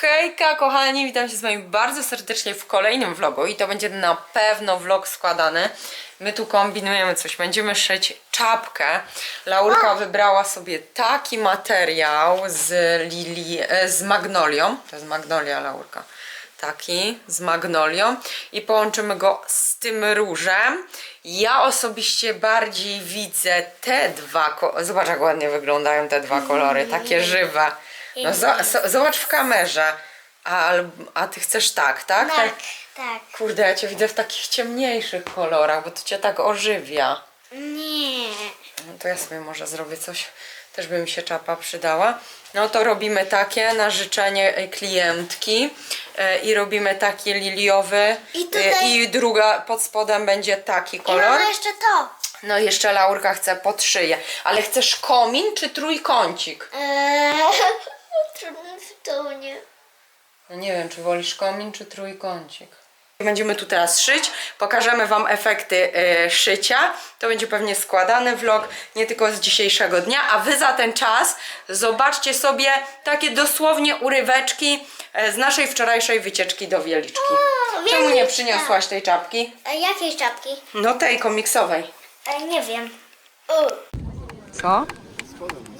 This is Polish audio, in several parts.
Hejka kochani, witam się z wami bardzo serdecznie w kolejnym vlogu i to będzie na pewno vlog składany. My tu kombinujemy coś, będziemy szyć czapkę. Laurka wybrała sobie taki materiał z lili, e, z magnolią. To jest magnolia Laurka. Taki z magnolią i połączymy go z tym różem. Ja osobiście bardziej widzę te dwa, zobacz jak ładnie wyglądają te dwa kolory, takie żywe. No zo- zo- zobacz w kamerze. A, a ty chcesz tak, tak? Tak, tak. Kurde, ja cię widzę w takich ciemniejszych kolorach, bo to cię tak ożywia. Nie. No to ja sobie może zrobię coś, też by mi się czapa przydała. No to robimy takie na życzenie e, klientki e, i robimy taki liliowy I e, tutaj- i druga pod spodem będzie taki I kolor. mamy jeszcze to. No i jeszcze Laurka chce pod szyję. Ale chcesz komin czy trójkącik? Eee, trudno w to nie. No nie wiem, czy wolisz komin, czy trójkącik. Będziemy tu teraz szyć, pokażemy Wam efekty e, szycia. To będzie pewnie składany vlog, nie tylko z dzisiejszego dnia, a Wy za ten czas zobaczcie sobie takie dosłownie uryweczki e, z naszej wczorajszej wycieczki do Wieliczki. O, Czemu nie Wieliczka. przyniosłaś tej czapki? E, jakiej czapki? No tej komiksowej. E, nie wiem. O. Co? Główka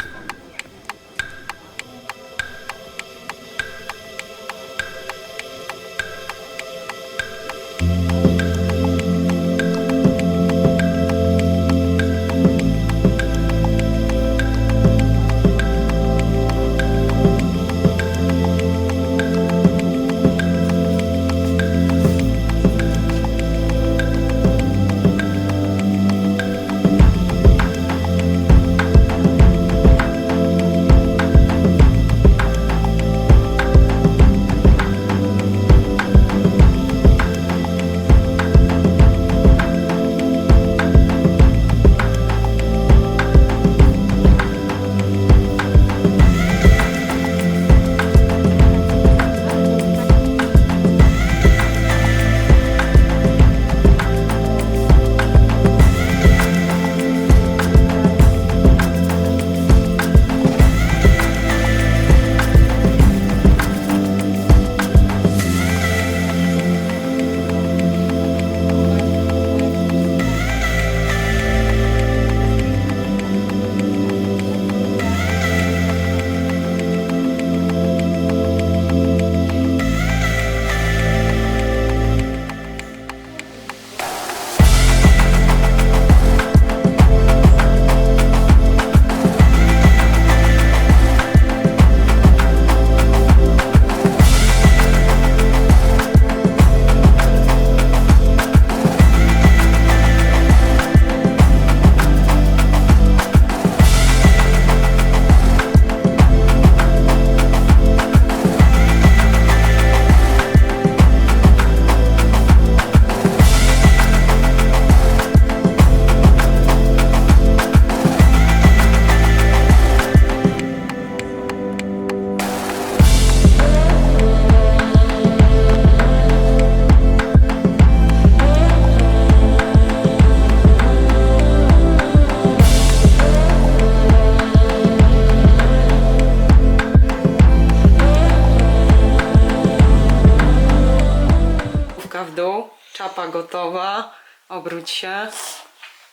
się.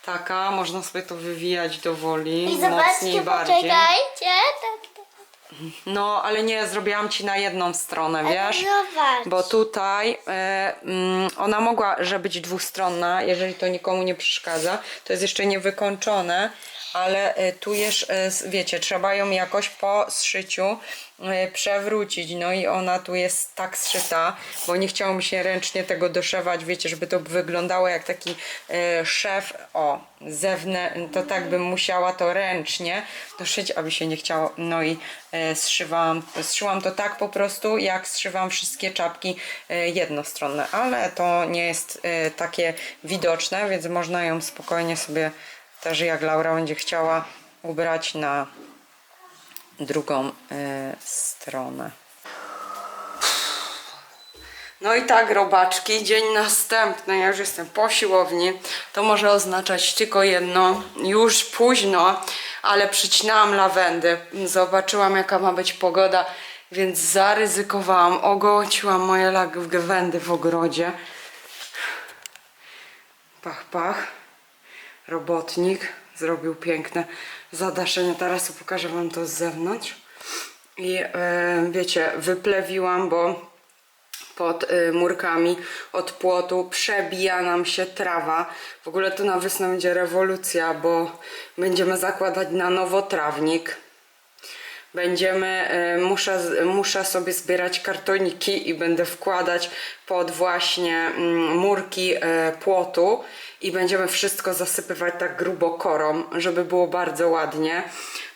Taka, można sobie to wywijać do woli, I mocniej zobaczcie, bardziej. poczekajcie. Tak, tak. No, ale nie, zrobiłam ci na jedną stronę, wiesz? Zobacz. Bo tutaj e, mm, ona mogła, że być dwustronna, jeżeli to nikomu nie przeszkadza. To jest jeszcze niewykończone, ale e, tu już, e, s- wiecie, trzeba ją jakoś po zszyciu e, przewrócić. No i ona tu jest tak zszyta, bo nie chciało mi się ręcznie tego doszewać, wiecie, żeby to wyglądało jak taki e, szef, o, zewnętrzny, to tak bym musiała to ręcznie doszyć, aby się nie chciało. No i e, zszywałam, zszyłam to tak po prostu, jak zszywam wszystkie czapki e, jednostronne, ale to nie jest e, takie widoczne, więc można ją spokojnie sobie też jak Laura będzie chciała ubrać na drugą e, stronę. No i tak, robaczki, dzień następny, ja już jestem po siłowni. To może oznaczać tylko jedno, już późno, ale przycinałam lawendy. Zobaczyłam, jaka ma być pogoda więc zaryzykowałam, ogołociłam moje lawędy w ogrodzie. Pach, pach. Robotnik zrobił piękne zadaszenie. Teraz pokażę Wam to z zewnątrz. I e, wiecie, wyplewiłam, bo pod y, murkami od płotu przebija nam się trawa. W ogóle tu na wiosnę będzie rewolucja, bo będziemy zakładać na nowo trawnik. Będziemy, y, muszę, muszę sobie zbierać kartoniki i będę wkładać pod właśnie mm, murki y, płotu i będziemy wszystko zasypywać tak grubo korą, żeby było bardzo ładnie.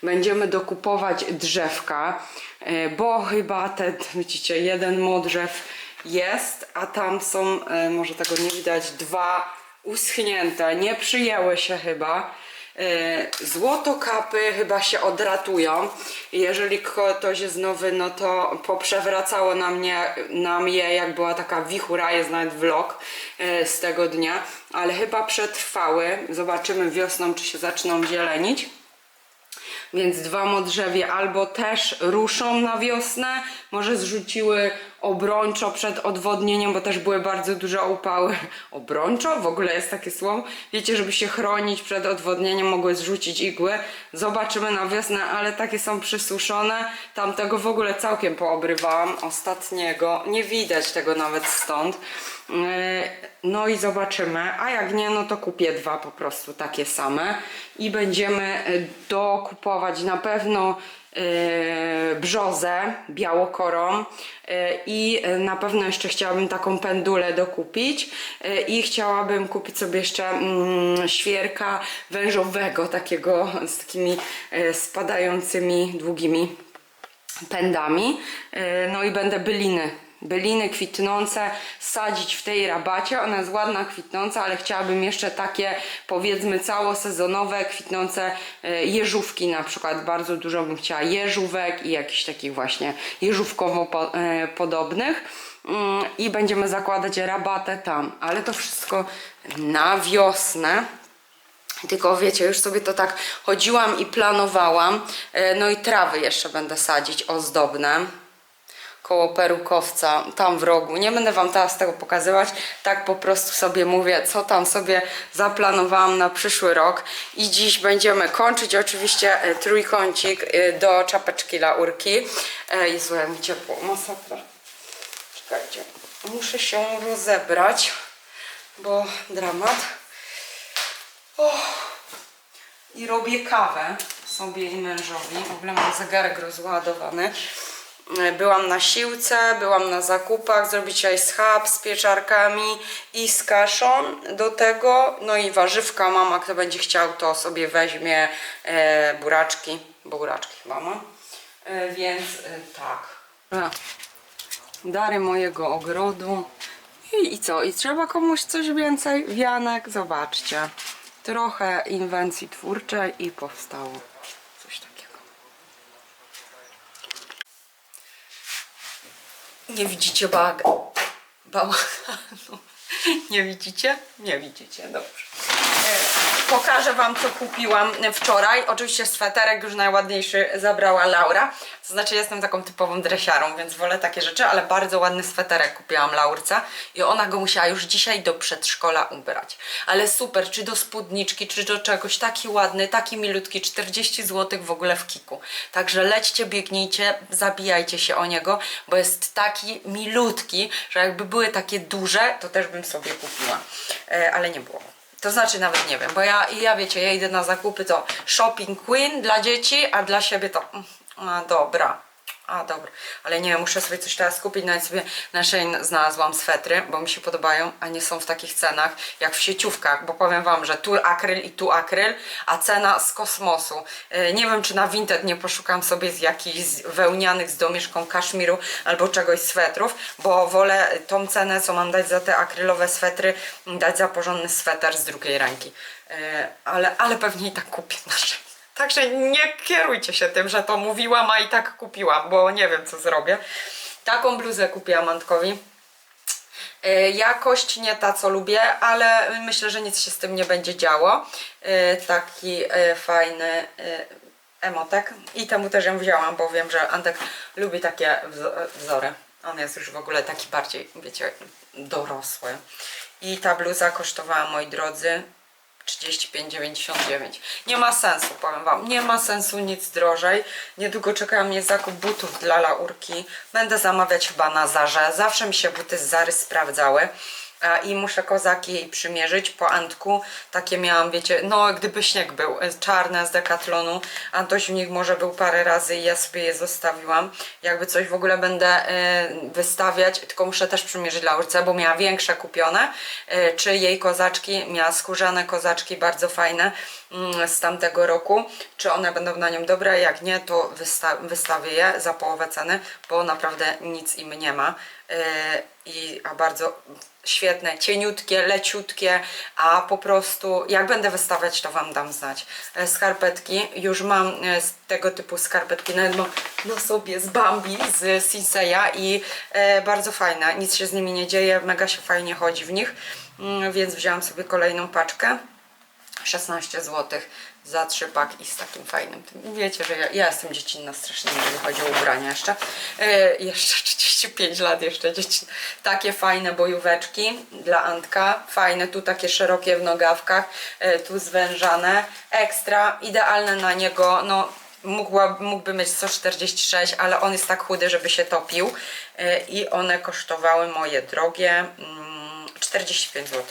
Będziemy dokupować drzewka, y, bo chyba ten, widzicie, jeden modrzew jest, a tam są, może tego nie widać, dwa uschnięte, nie przyjęły się chyba. E, Złotokapy chyba się odratują. Jeżeli ktoś jest nowy, no to poprzewracało na mnie, na mnie jak była taka wichura, jest nawet vlog e, z tego dnia, ale chyba przetrwały. Zobaczymy wiosną, czy się zaczną zielenić. Więc dwa modrzewie albo też ruszą na wiosnę, może zrzuciły obrończo przed odwodnieniem, bo też były bardzo duże upały. Obrończo? W ogóle jest takie słowo. Wiecie, żeby się chronić przed odwodnieniem, mogły zrzucić igły. Zobaczymy na wiosnę, ale takie są przysuszone. Tamtego w ogóle całkiem poobrywałam. Ostatniego. Nie widać tego nawet stąd. Yy, No i zobaczymy. A jak nie, no to kupię dwa po prostu takie same. I będziemy y, dokupować na pewno brzozę białokorą yy, i na pewno jeszcze chciałabym taką pendulę dokupić yy, i chciałabym kupić sobie jeszcze mm, świerka wężowego takiego z takimi spadającymi długimi pędami. No i będę byliny. Byliny kwitnące sadzić w tej rabacie. Ona jest ładna, kwitnąca, ale chciałabym jeszcze takie powiedzmy całosezonowe, kwitnące yy, jeżówki na przykład. Bardzo dużo bym chciała jeżówek i jakichś takich właśnie jeżówkowo yy, podobnych. Mm, I będziemy zakładać rabatę tam, ale to wszystko na wiosnę. Tylko wiecie, już sobie to tak chodziłam i planowałam. E, No i trawy jeszcze będę sadzić ozdobne koło perukowca, tam w rogu. Nie będę Wam teraz tego pokazywać, tak po prostu sobie mówię, co tam sobie zaplanowałam na przyszły rok. I dziś będziemy kończyć oczywiście e, trójkącik e, do czapeczki laurki. E, Jezu, jak mi ciepło, masakra. Czekajcie, muszę się rozebrać, bo dramat. i robię kawę sobie i mężowi. W ogóle mam zegarek rozładowany. E, Byłam na siłce, byłam na zakupach, zrobić dzisiaj schab z pieczarkami i z kaszą do tego. No i warzywka mam, a kto będzie chciał, to sobie weźmie e, buraczki. Buraczki chyba mam. E, więc e, tak. Dary mojego ogrodu. I, I co? I trzeba komuś coś więcej? Wianek, zobaczcie. Trochę inwencji twórczej i powstało coś takiego. Nie widzicie bag... bałaganu? Nie widzicie? Nie widzicie, dobrze. E, Pokażę Wam, co kupiłam wczoraj. Oczywiście sweterek już najładniejszy zabrała Laura. To znaczy, jestem taką typową dresiarą, więc wolę takie rzeczy, ale bardzo ładny sweterek kupiłam Laurce i ona go musiała już dzisiaj do przedszkola ubrać. Ale super, czy do spódniczki, czy do czegoś. Taki ładny, taki milutki, 40 zł w ogóle w kiku. Także lećcie, biegnijcie, zabijajcie się o niego, bo jest taki milutki, że jakby były takie duże, to też bym sobie kupiła. E, ale nie było. To znaczy nawet nie wiem, bo ja, ja wiecie, ja idę na zakupy to shopping queen dla dzieci, a dla siebie to mm, a dobra. A dobra, ale nie, muszę sobie coś teraz kupić, nawet sobie na Shein znalazłam swetry, bo mi się podobają, a nie są w takich cenach jak w sieciówkach, bo powiem Wam, że tu akryl i tu akryl, a cena z kosmosu. Yy, nie wiem, czy na Vinted nie poszukam sobie z jakichś wełnianych z domieszką kaszmiru albo czegoś swetrów, bo wolę tą cenę, co mam dać za te akrylowe swetry, dać za porządny sweter z drugiej ręki. Yy, ale, ale pewnie i tak kupię na Shein. Także nie kierujcie się tym, że to mówiłam, a i tak kupiłam, bo nie wiem co zrobię. Taką bluzę kupiłam Antkowi. E, Jakość nie ta co lubię, ale myślę, że nic się z tym nie będzie działo. E, Taki e, fajny, emotek i temu też ją wzięłam, bo wiem, że Antek lubi takie wzo- wzory. On jest już w ogóle taki bardziej, wiecie, dorosły. I ta bluza kosztowała, moi drodzy, 35,99. Nie ma sensu, powiem Wam. Nie ma sensu nic drożej. Niedługo czeka mnie zakup butów dla Laurki. Będę zamawiać chyba na Zarze. Zawsze mi się buty z Zary sprawdzały. A, I muszę kozaki jej przymierzyć po Antku. Takie miałam, wiecie, no gdyby śnieg był, e, czarne z Decathlonu. Antoś w nich może był parę razy i ja sobie je zostawiłam. Jakby coś w ogóle będę e, wystawiać, tylko muszę też przymierzyć Laurce, bo miała większe kupione. E, czy jej kozaczki, miała skórzane kozaczki, bardzo fajne mm, z tamtego roku. Czy one będą na nią dobre? Jak nie, to wysta wystawię je za połowę ceny, bo naprawdę nic im nie ma. E, I a bardzo świetne, cieniutkie, leciutkie, a po prostu jak będę wystawiać, to Wam dam znać. E, Skarpetki, już mam e, tego typu skarpetki, nawet mam na sobie z Bambi, z Sinseya i e, bardzo fajne, nic się z nimi nie dzieje, mega się fajnie chodzi w nich, mm, więc wzięłam sobie kolejną paczkę. 16 zł za trzy paki z takim fajnym. tym. Wiecie, że ja, ja jestem dziecinna strasznie, jeżeli chodzi o ubrania jeszcze. E, jeszcze 35 lat jeszcze dziecinna. Takie fajne bojóweczki dla Antka. Fajne, tu takie szerokie w nogawkach, e, tu zwężane. Ekstra, idealne na niego. No, Mógła, mógłby mieć 146, ale on jest tak chudy, żeby się topił. E, I one kosztowały moje drogie mm, 45 zł.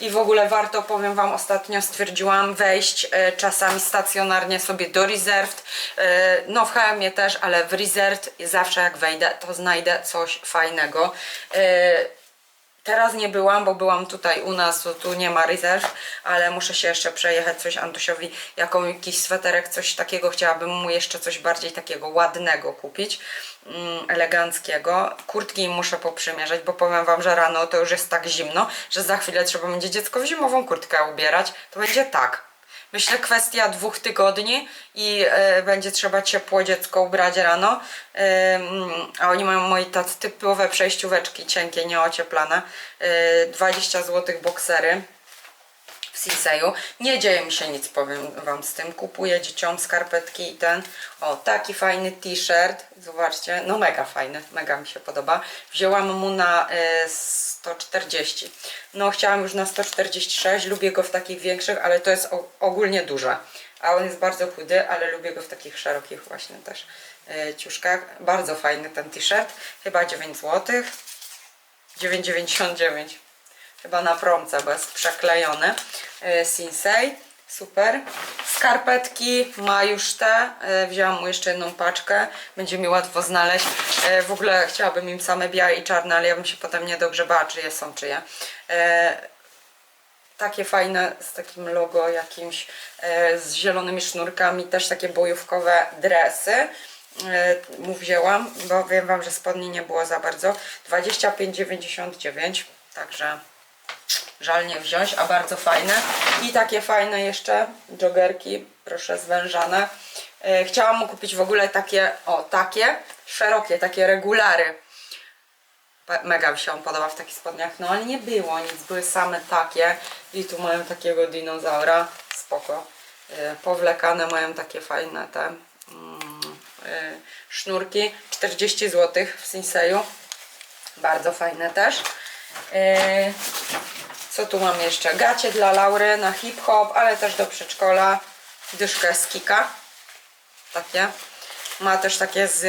I w ogóle warto, powiem Wam, ostatnio stwierdziłam wejść e, czasami stacjonarnie sobie do Reserved. E, no w HM też, ale w Reserved zawsze jak wejdę, to znajdę coś fajnego. Teraz nie byłam, bo byłam tutaj u nas, tu nie ma rezerw, ale muszę się jeszcze przejechać coś Antosiowi, jaką, jakiś sweterek, coś takiego. Chciałabym mu jeszcze coś bardziej takiego ładnego kupić, mm, eleganckiego. Kurtki muszę poprzymierzać, bo powiem Wam, że rano to już jest tak zimno, że za chwilę trzeba będzie dziecko w zimową kurtkę ubierać. To będzie tak. Myślę kwestia dwóch tygodni i e, będzie trzeba ciepło dziecko ubrać rano. Ym, a oni mają moje tacy typowe przejścióweczki cienkie, nieocieplane. E, 20 zł boksery w Sinseju. Nie dzieje mi się nic, powiem Wam z tym. Kupuję dzieciom skarpetki i ten. O, taki fajny t-shirt. Zobaczcie, no mega fajny, mega mi się podoba. Wzięłam mu na e, 140. No chciałam już na 146, lubię go w takich większych, ale to jest ogólnie duże. A on jest bardzo chudy, ale lubię go w takich szerokich właśnie też e, ciuszkach. Bardzo fajny ten t-shirt, chyba 9 zł. 9,99 chyba na promce, bo jest przeklejony. E, Sinsei, super. Skarpetki ma już te, e, wzięłam mu jeszcze jedną paczkę, będzie mi łatwo znaleźć. E, W ogóle chciałabym im same białe i czarne, ale ja bym się potem nie dogrzebała, czyje są czyje. E, takie fajne z takim logo jakimś z zielonymi sznurkami, też takie bojówkowe dresy mu wzięłam, bo wiem wam, że spodni nie było za bardzo 25,99 także żal nie wziąć, a bardzo fajne. I takie fajne jeszcze joggerki, proszę zwężane. E, chciałam mu kupić w ogóle takie, o takie szerokie, takie regulary. Mega mi się on podoba w takich spodniach, no ale nie było nic, były same takie. I tu mają takiego dinozaura, spoko. Yy, powlekane mają takie fajne te mm, yy, sznurki, 40 zł w Sinseju, bardzo fajne też. Co tu mam jeszcze? Gacie dla Laury na hip-hop, ale też do przedszkola, dyszkę z Kika, takie. Ma też takie z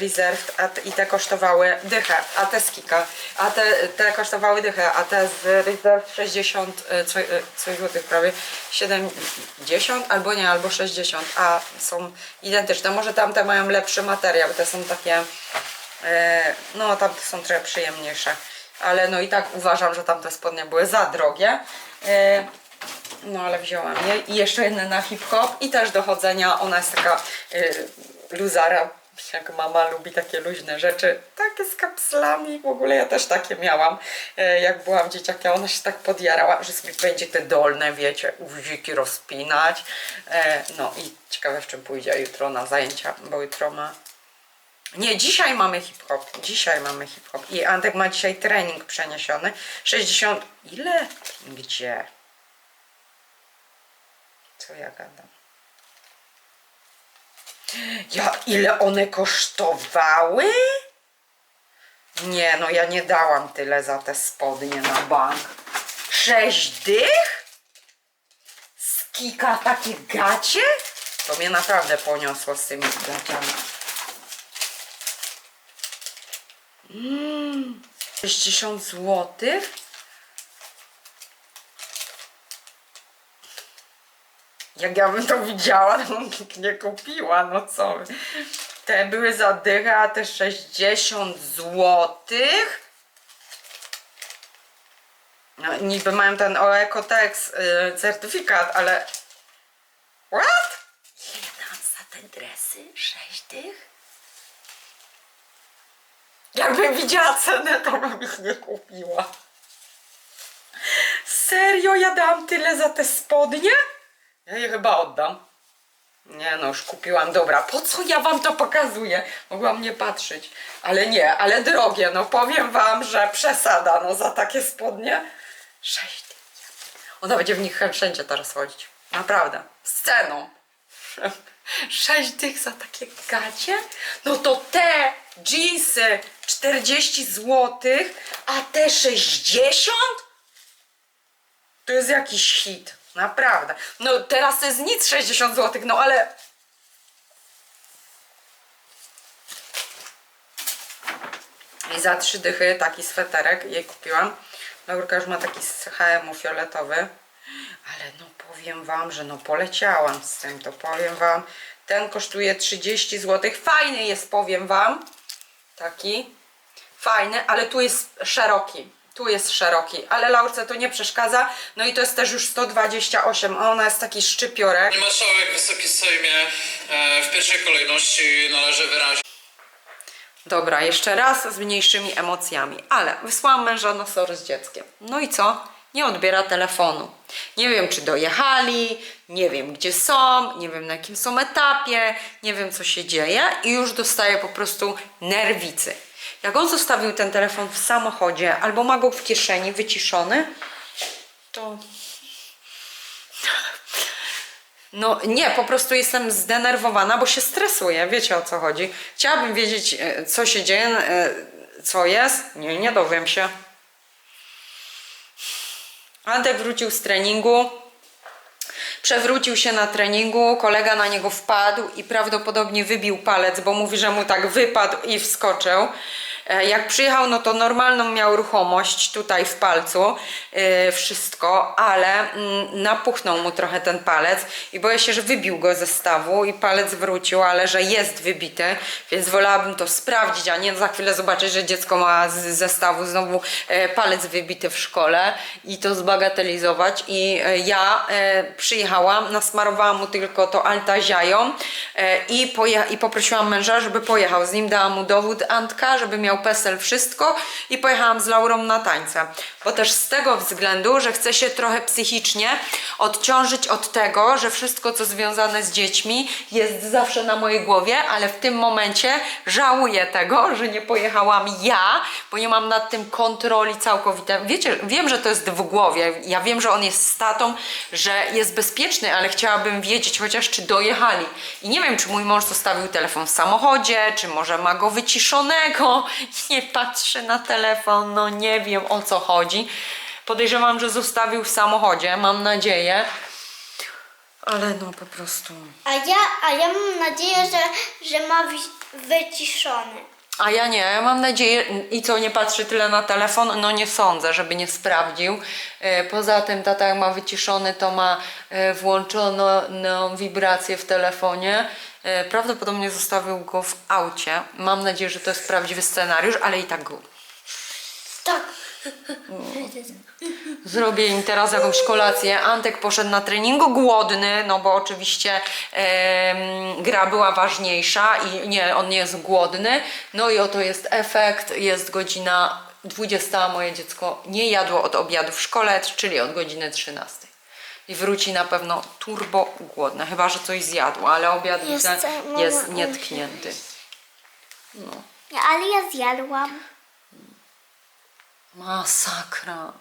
Reserved te, i te kosztowały dychę, a te z Kika. A te, te kosztowały dychę, a te z Reserved 60 e, coś, e, coś złotych prawie 70 albo nie, albo 60, a są identyczne. Może tamte mają lepszy materiał, te są takie e, no tamte są trochę przyjemniejsze. Ale no i tak uważam, że tamte spodnie były za drogie. E, no ale wzięłam je. I jeszcze jedne na hip-hop i też do chodzenia. Ona jest taka y, luzara. Jak mama lubi takie luźne rzeczy, takie z kapslami, w ogóle ja też takie miałam, e, jak byłam dzieciakiem, ona się tak podjarała, że sobie będzie te dolne, wiecie, guziki rozpinać, e, no i ciekawe w czym pójdzie jutro na zajęcia, bo jutro ma nie, dzisiaj mamy hip-hop. Dzisiaj mamy hip-hop. I Antek ma dzisiaj trening przeniesiony. 60. Ile? Gdzie? Co ja gadam? Ja, ile one kosztowały? Nie, no ja nie dałam tyle za te spodnie na bank. Sześć dych? Z takie gacie? To mnie naprawdę poniosło z tymi gaciami. Mm, 60 złotych? Jak ja bym to widziała, to bym nie kupiła, no co. Te były za dychę, a te 60 złotych. No, niby mają ten Oekotex y, certyfikat, ale... What? Ile za te dresy? 6 dych? Jakbym widziała cenę, to bym ich nie kupiła. Serio, ja dam tyle za te spodnie? Ja je chyba oddam. Nie no, już kupiłam. Dobra, po co ja wam to pokazuję? Mogłam nie patrzeć. Ale nie, ale drogie. No powiem wam, że przesada no za takie spodnie. Sześć. Ona będzie w nich wszędzie teraz chodzić. Naprawdę. Z ceną. Sześć dych za takie gacie? No to te jeansy 40 złotych, a te 60? To jest jakiś hit. Naprawdę. No teraz to jest nic 60 zł, no ale. I za trzy dychy taki sweterek jej kupiłam. Laurka już ma taki z HM-u fioletowy. Ale no powiem wam, że no poleciałam z tym, to powiem wam. Ten kosztuje 30 zł. Fajny jest, powiem wam. Taki. Fajny, ale tu jest szeroki. Tu jest szeroki, ale Laurce to nie przeszkadza. No i to jest też już 128, a ona jest taki szczypiorek. Pani Marszałek, Wysoki Sejmie, e, w pierwszej kolejności należy wyrazić Dobra, jeszcze raz z mniejszymi emocjami, ale wysłałam męża na SOR z dzieckiem. No i co? Nie odbiera telefonu. Nie wiem, czy dojechali, nie wiem, gdzie są, nie wiem, na jakim są etapie, nie wiem, co się dzieje i już dostaję po prostu nerwicy. Jak on zostawił ten telefon w samochodzie albo ma go w kieszeni wyciszony, to no nie, po prostu jestem zdenerwowana, bo się stresuję. Wiecie o co chodzi. Chciałabym wiedzieć, e, co się dzieje, e, co jest. Nie, nie dowiem się. Antek wrócił z treningu. Przewrócił się na treningu, kolega na niego wpadł i prawdopodobnie wybił palec, bo mówi, że mu tak wypadł i wskoczył. E, Jak przyjechał, no to normalną miał ruchomość tutaj w palcu, yy, wszystko, ale mm, napuchnął mu trochę ten palec i boję się, że wybił go ze stawu i palec wrócił, ale że jest wybity, więc wolałabym to sprawdzić, a nie za chwilę zobaczyć, że dziecko ma z zestawu znowu e, palec wybity w szkole i to zbagatelizować. I e, ja e, przyjechałam, nasmarowałam mu tylko to altaziają e, i, i poprosiłam męża, żeby pojechał z nim, dałam mu dowód Antka, żeby miał PESEL, wszystko i pojechałam z Laurą na tańce, bo też z tego względu, że chcę się trochę psychicznie odciążyć od tego, że wszystko co związane z dziećmi jest zawsze na mojej głowie, ale w tym momencie żałuję tego, że nie pojechałam ja, bo nie mam nad tym kontroli całkowitej. Wiecie, wiem, że to jest w głowie, ja wiem, że on jest statą, że jest bezpieczny, ale chciałabym wiedzieć chociaż, czy dojechali. I nie wiem, czy mój mąż zostawił telefon w samochodzie, czy może ma go wyciszonego nie patrzy na telefon, no nie wiem o co chodzi. Podejrzewam, że zostawił w samochodzie, mam nadzieję. Ale no po prostu. A ja, a ja mam nadzieję, że, że ma wi- wyciszony. A ja nie, ja mam nadzieję, i co, nie patrzy tyle na telefon? No nie sądzę, żeby nie sprawdził. E, Poza tym tata jak ma wyciszony, to ma e, włączoną no, wibrację w telefonie. E, Prawdopodobnie zostawił go w aucie. Mam nadzieję, że to jest prawdziwy scenariusz, ale i tak go Tak. Zrobię im teraz jakąś kolację. Antek poszedł na treningu głodny, no bo oczywiście em, gra była ważniejsza i nie, on nie jest głodny. No i oto jest efekt. Jest godzina 20, a moje dziecko nie jadło od obiadu w szkole, czyli od godziny 13. I wróci na pewno turbo głodne, chyba że coś zjadło, ale obiad Jest, widzę mama, jest nietknięty. Ja, ale ja zjadłam. Masakra.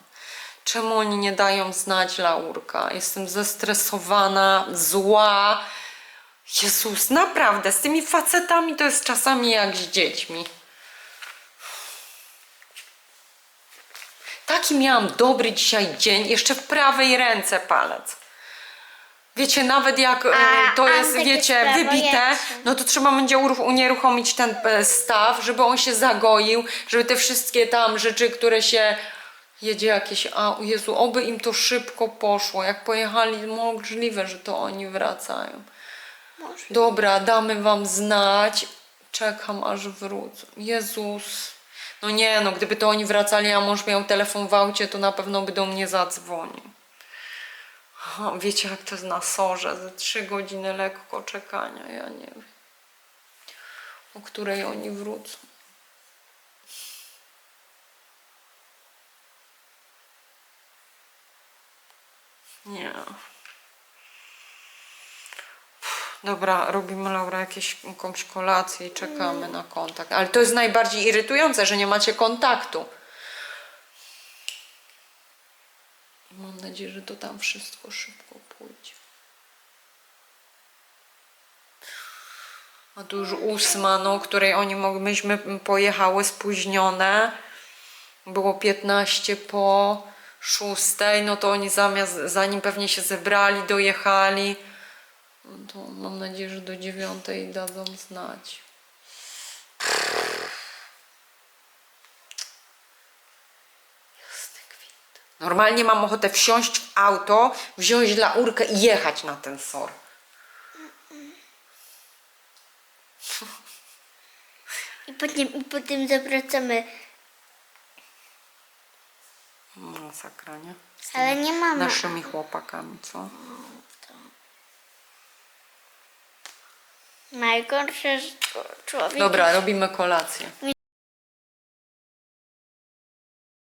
Czemu oni nie dają znać Laurka? Jestem zestresowana, zła. Jezus, naprawdę, z tymi facetami to jest czasami jak z dziećmi. Taki miałam dobry dzisiaj dzień, jeszcze w prawej ręce palec. Wiecie, nawet jak e, A, to jest, wiecie, wybite, no to trzeba będzie uruch- unieruchomić ten e, staw, żeby on się zagoił, żeby te wszystkie tam rzeczy, które się jedzie jakieś, a o Jezu, oby im to szybko poszło. Jak pojechali, możliwe, że to oni wracają. Dobra, damy wam znać. Czekam aż wrócą. Jezus. No nie, no gdyby to oni wracali, a mąż miał telefon w aucie, to na pewno by do mnie zadzwonił. Aha, wiecie jak to jest na sorze, ze trzy godziny lekko czekania, ja nie wiem. O której oni wrócą. Nie. Dobra, robimy Laura jakieś, jakąś kolację i czekamy na kontakt. Ale to jest najbardziej irytujące, że nie macie kontaktu. Mam nadzieję, że to tam wszystko szybko pójdzie. A tu już ósma, no, której oni mogli, myśmy pojechały spóźnione. Było 15 po szóstej, no to oni zamiast, zanim pewnie się zebrali, dojechali. To mam nadzieję, że do dziewiątej dadzą znać. Normalnie mam ochotę wsiąść w auto, wziąć dla urkę i jechać na ten sor. I potem, i potem zawracamy. Masakra, nie? Z Ale nie mamy. Naszymi chłopakami, co? Najgorsze, człowiek Dobra, robimy kolację.